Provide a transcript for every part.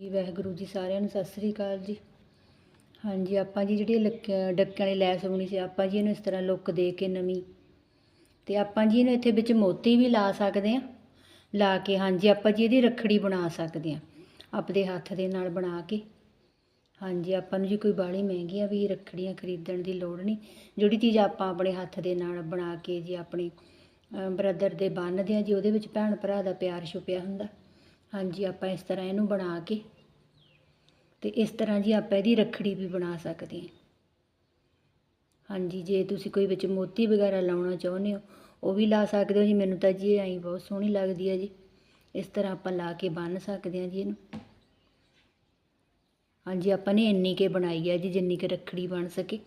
ਜੀ, ਵਾਹਿਗੁਰੂ ਜੀ ਸਾਰਿਆਂ ਨੂੰ ਸਤਿ ਸ੍ਰੀ ਅਕਾਲ ਜੀ। ਹਾਂਜੀ, ਆਪਾਂ ਜੀ ਜਿਹੜੀ ਲੱਕ, ਡੱਕਿਆਂ ਵਾਲੀ ਲੈਸ ਬੁਣੀ ਸੀ, ਆਪਾਂ ਜੀ ਇਹਨੂੰ ਇਸ ਤਰ੍ਹਾਂ ਲੁੱਕ ਦੇ ਕੇ ਨਵੀਂ। ਤੇ ਆਪਾਂ ਜੀ ਇਹਨੂੰ ਇੱਥੇ ਵਿੱਚ ਮੋਤੀ ਵੀ ਲਾ ਸਕਦੇ ਆ ਲਾ ਕੇ, ਹਾਂਜੀ, ਆਪਾਂ ਜੀ ਇਹਦੀ ਰੱਖੜੀ ਬਣਾ ਸਕਦੇ ਆ ਆਪਦੇ ਹੱਥ ਦੇ ਨਾਲ ਬਣਾ ਕੇ। ਹਾਂਜੀ, ਆਪਾਂ ਨੂੰ ਜੀ ਕੋਈ ਬਾਹਲੀ ਮਹਿੰਗੀਆਂ ਵੀ ਰੱਖੜੀਆਂ ਖਰੀਦਣ ਦੀ ਲੋੜ ਨਹੀਂ। ਜਿਹੜੀ ਚੀਜ਼ ਆਪਾਂ ਆਪਣੇ ਹੱਥ ਦੇ ਨਾਲ ਬਣਾ ਕੇ ਜੀ ਆਪਣੇ ਬ੍ਰਦਰ ਦੇ ਬੰਨ੍ਹਦੇ ਆ ਜੀ, ਉਹਦੇ ਵਿੱਚ ਭੈਣ ਭਰਾ ਦਾ ਪਿਆਰ ਛੁਪਿਆ ਹੁੰਦਾ। ਹਾਂਜੀ, ਆਪਾਂ ਇਸ ਤਰ੍ਹਾਂ ਇਹਨੂੰ ਬਣਾ ਕੇ ਤੇ ਇਸ ਤਰ੍ਹਾਂ ਜੀ ਆਪਾਂ ਇਹਦੀ ਰੱਖੜੀ ਵੀ ਬਣਾ ਸਕਦੇ ਹਾਂ। ਹਾਂਜੀ, ਜੇ ਤੁਸੀਂ ਕੋਈ ਵਿੱਚ ਮੋਤੀ ਵਗੈਰਾ ਲਾਉਣਾ ਚਾਹੁੰਦੇ ਹੋ, ਉਹ ਵੀ ਲਾ ਸਕਦੇ ਹੋ ਜੀ। ਮੈਨੂੰ ਤਾਂ ਜੀ ਐਂ ਬਹੁਤ ਸੋਹਣੀ ਲੱਗਦੀ ਹੈ ਜੀ। ਇਸ ਤਰ੍ਹਾਂ ਆਪਾਂ ਲਾ ਕੇ ਬੰਨ ਸਕਦੇ ਹਾਂ ਜੀ ਇਹਨੂੰ। ਹਾਂਜੀ, ਆਪਾਂ ਨੇ ਇੰਨੀ ਕੇ ਬਣਾਈ ਹੈ ਜੀ, ਜਿੰਨੀ ਕਿ ਰੱਖੜੀ ਬਣ ਸਕੇ।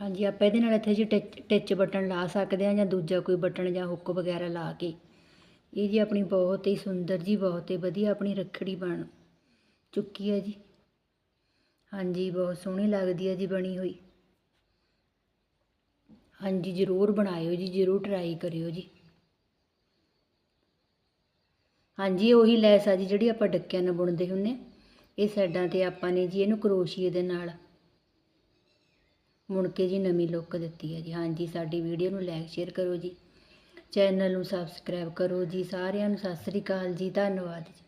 ਹਾਂਜੀ, ਆਪਾਂ ਇਹਦੇ ਨਾਲ ਇੱਥੇ ਜੀ ਟਿਚ ਟਿਚ ਬਟਨ ਲਾ ਸਕਦੇ ਹਾਂ ਜਾਂ ਦੂਜਾ ਕੋਈ ਬਟਨ ਜਾਂ ਹੁੱਕ ਵਗੈਰਾ ਲਾ ਕੇ। ਇਹ ਜੀ ਆਪਣੀ ਬਹੁਤ ਹੀ ਸੁੰਦਰ ਜੀ, ਬਹੁਤ ਹੀ ਵਧੀਆ ਆਪਣੀ ਰੱਖੜੀ ਬਣ ਚੁੱਕੀ ਹੈ ਜੀ। ਹਾਂਜੀ, ਬਹੁਤ ਸੋਹਣੀ ਲੱਗਦੀ ਹੈ ਜੀ ਬਣੀ ਹੋਈ। ਹਾਂਜੀ, ਜ਼ਰੂਰ ਬਣਾਇਓ ਜੀ, ਜ਼ਰੂਰ ਟਰਾਈ ਕਰਿਓ ਜੀ। ਹਾਂਜੀ, ਉਹੀ ਲੈਸ ਆ ਜੀ ਜਿਹੜੀ ਆਪਾਂ ਡੱਕਿਆਂ ਨਾਲ ਬੁਣਦੇ ਹੁੰਨੇ ਇਹ ਸਾਈਡਾਂ ਤੇ ਆਪਾਂ ਨੇ ਜੀ ਇਹਨੂੰ ਕਰੋਸ਼ੀਏ ਦੇ ਨਾਲ ਮੁੜ ਕੇ ਜੀ ਨਵੀਂ ਲੁੱਕ ਦਿੱਤੀ ਹੈ ਜੀ। ਹਾਂਜੀ, ਸਾਡੀ ਵੀਡੀਓ ਨੂੰ ਲਾਈਕ ਸ਼ੇਅਰ ਕਰੋ ਜੀ। ਚੈਨਲ ਨੂੰ ਸਬਸਕ੍ਰਾਈਬ ਕਰੋ ਜੀ ਸਾਰਿਆਂ ਨੂੰ ਸਤਿ ਸ੍ਰੀ ਅਕਾਲ ਜੀ ਧੰਨਵਾਦ ਜੀ।